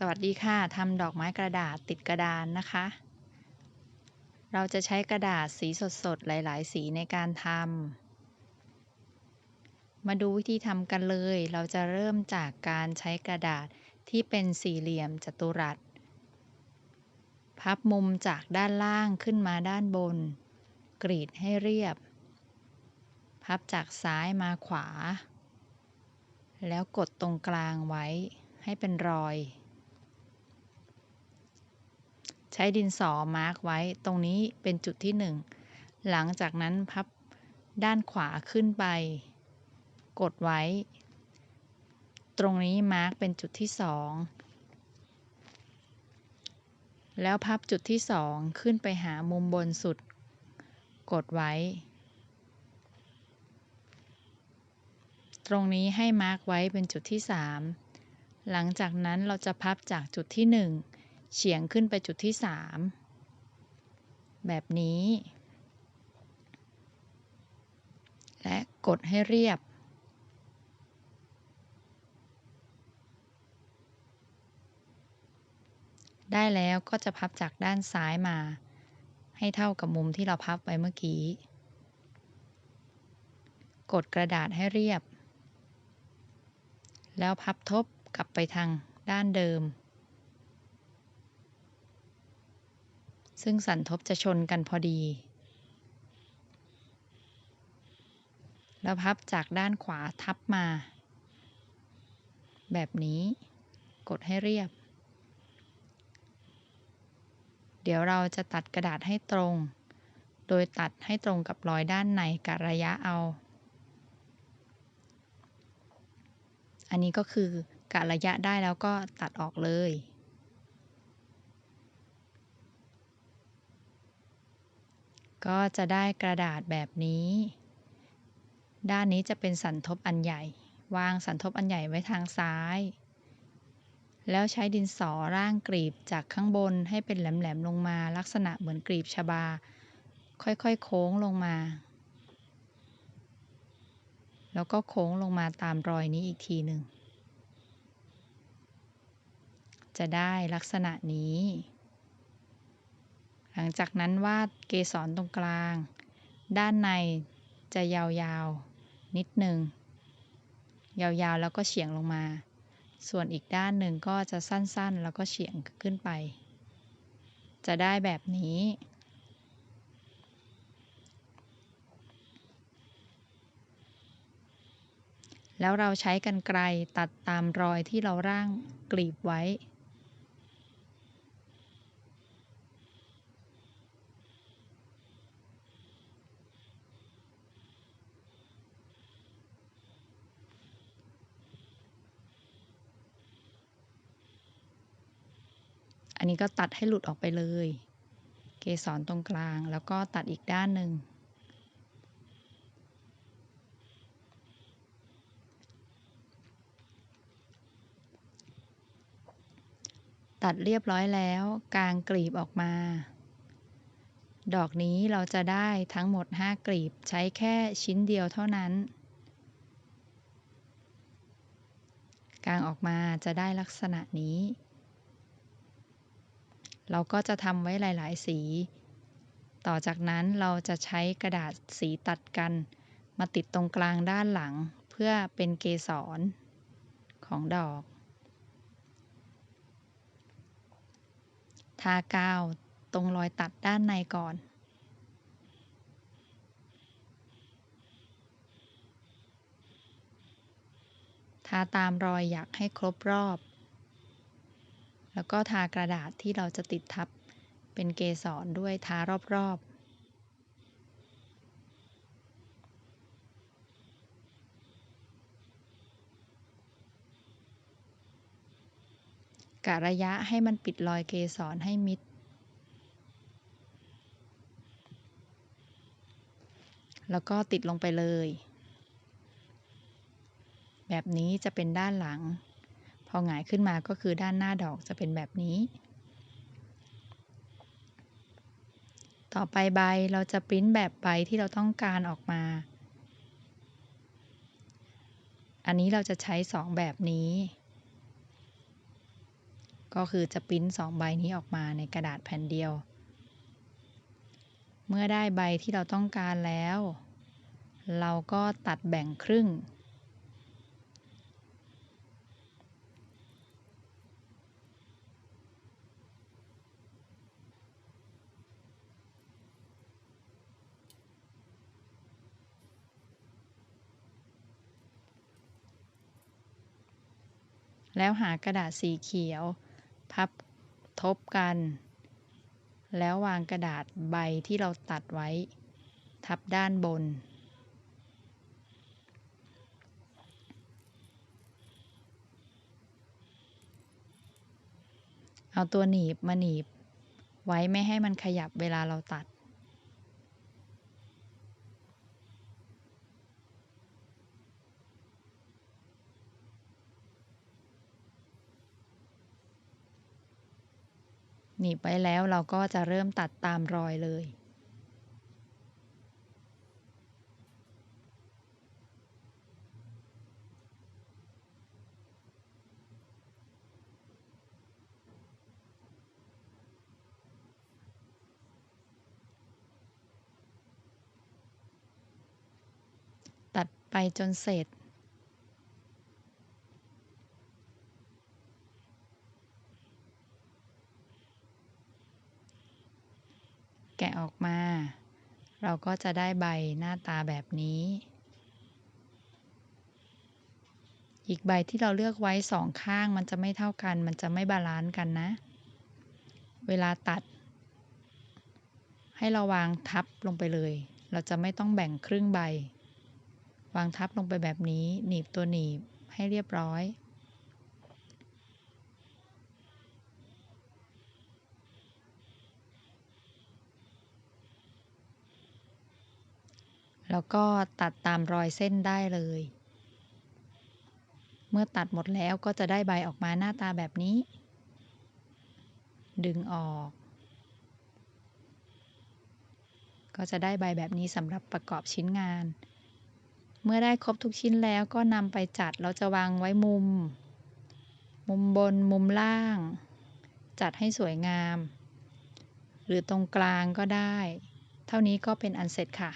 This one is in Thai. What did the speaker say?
สวัสดีค่ะทำดอกไม้กระดาษติดกระดานนะคะ เราจะใช้กระดาษสีสดๆ หลาย ๆ สีในการทำมาดูวิธีทำกันเลย เราจะเริ่มจากการใช้กระดาษที่เป็นสี่เหลี่ยมจัตุรัส พับมุมจากด้านล่างขึ้นมาด้านบน กรีดให้เรียบ พับจากซ้ายมาขวา แล้วกดตรงกลางไว้ให้เป็นรอย ใช้ดินสอมาร์กไว้ตรงนี้เป็นจุดที่ 1 หลังจากนั้นพับด้านขวาขึ้นไป กดไว้ ตรงนี้มาร์กเป็นจุดที่ 2 แล้วพับจุดที่ 2 ขึ้นไปหามุมบนสุด กดไว้ ตรงนี้ให้มาร์กไว้เป็นจุดที่ 3 หลังจากนั้นเราจะพับจากจุดที่ 1 เฉียงขึ้นไปจุดที่ 3 แบบนี้ และกดให้เรียบ ได้แล้วก็จะพับจากด้านซ้ายมา ให้เท่ากับมุมที่เราพับไว้เมื่อกี้ กดกระดาษให้เรียบ แล้วพับทบกลับไปทางด้านเดิม ซึ่งสันทบจะชนกันพอดี แล้วพับจากด้านขวาทับมา แบบนี้กดให้เรียบ เดี๋ยวเราจะตัดกระดาษให้ตรง โดยตัดให้ตรงกับรอยด้านในกะระยะเอา อันนี้ก็คือกะระยะได้แล้วก็ตัดออกเลย ก็จะได้กระดาษแบบนี้ ด้านนี้จะเป็นสันทบอันใหญ่ วางสันทบอันใหญ่ไว้ทางซ้าย แล้วใช้ดินสอร่างกรีบจากข้างบนให้เป็นแหลมๆลงมาลักษณะเหมือนกรีบชบา ค่อยๆโค้งลงมา แล้วก็โค้งลงมาตามรอยนี้อีกทีหนึ่งจะได้ลักษณะนี้ หลังจากนั้นวาดเกสรตรงกลาง ด้านในจะยาวๆ นิดหนึ่ง ยาวๆ แล้วก็เฉียงลงมา ส่วนอีกด้านหนึ่งก็จะสั้นๆ แล้วก็เฉียงขึ้นไป จะได้แบบนี้ แล้วเราใช้กันไกลตัดตามรอยที่เราร่างกลีบไว้ อันนี้ก็ตัดให้หลุดออกไปเลย เกสรตรงกลางแล้วก็ตัดอีกด้านหนึ่ง ตัดเรียบร้อยแล้วกางกลีบออกมา ดอกนี้เราจะได้ทั้งหมด 5 กลีบใช้แค่ชิ้นเดียวเท่านั้นกางออกมาจะได้ลักษณะนี้ เราก็จะทำไว้หลาย ๆ สี ต่อจากนั้นเราจะใช้กระดาษสีตัดกัน มาติดตรงกลางด้านหลัง เพื่อเป็นเกสรของดอก ทากาวตรงรอยตัดด้านในก่อนทาตามรอยอยากให้ครบรอบ แล้วก็ทากระดาษที่เราจะติดทับเป็นเกสรด้วยทารอบๆกะระยะให้มันปิดรอยเกสรให้มิด แล้วก็ติดลงไปเลย แบบนี้จะเป็นด้านหลัง พอหงายขึ้นมาก็คือด้านหน้าดอกจะเป็นแบบนี้ ต่อไปใบเราจะปริ้นแบบใบที่เราต้องการออกมา อันนี้เราจะใช้สองแบบนี้ ก็คือจะปริ้นสองใบนี้ออกมาในกระดาษแผ่นเดียว เมื่อได้ใบที่เราต้องการแล้ว เราก็ตัดแบ่งครึ่ง แล้วหากระดาษสีเขียว พับทบกัน แล้ววางกระดาษใบที่เราตัดไว้ ทับด้านบน เอาตัวหนีบมาหนีบ ไว้ไม่ให้มันขยับเวลาเราตัด หนีบไว้แล้วเราก็จะเริ่มตัดตามรอยเลย ตัดไปจนเสร็จ แกะออกมา เราก็จะได้ใบหน้าตาแบบนี้ อีกใบที่เราเลือกไว้สองข้างมันจะไม่เท่ากัน มันจะไม่บาลานซ์กันนะ เวลาตัด ให้เราวางทับลงไปเลย เราจะไม่ต้องแบ่งครึ่งใบ วางทับลงไปแบบนี้ หนีบตัวหนีบให้เรียบร้อย แล้วก็ตัดตามรอยเส้นได้เลย เมื่อตัดหมดแล้วก็จะได้ใบออกมาหน้าตาแบบนี้ ดึงออก ก็จะได้ใบแบบนี้สำหรับประกอบชิ้นงาน เมื่อได้ครบทุกชิ้นแล้วก็นำไปจัดเราจะวางไว้มุม มุมบนมุมล่าง จัดให้สวยงาม หรือตรงกลางก็ได้ เท่านี้ก็เป็นอันเสร็จค่ะ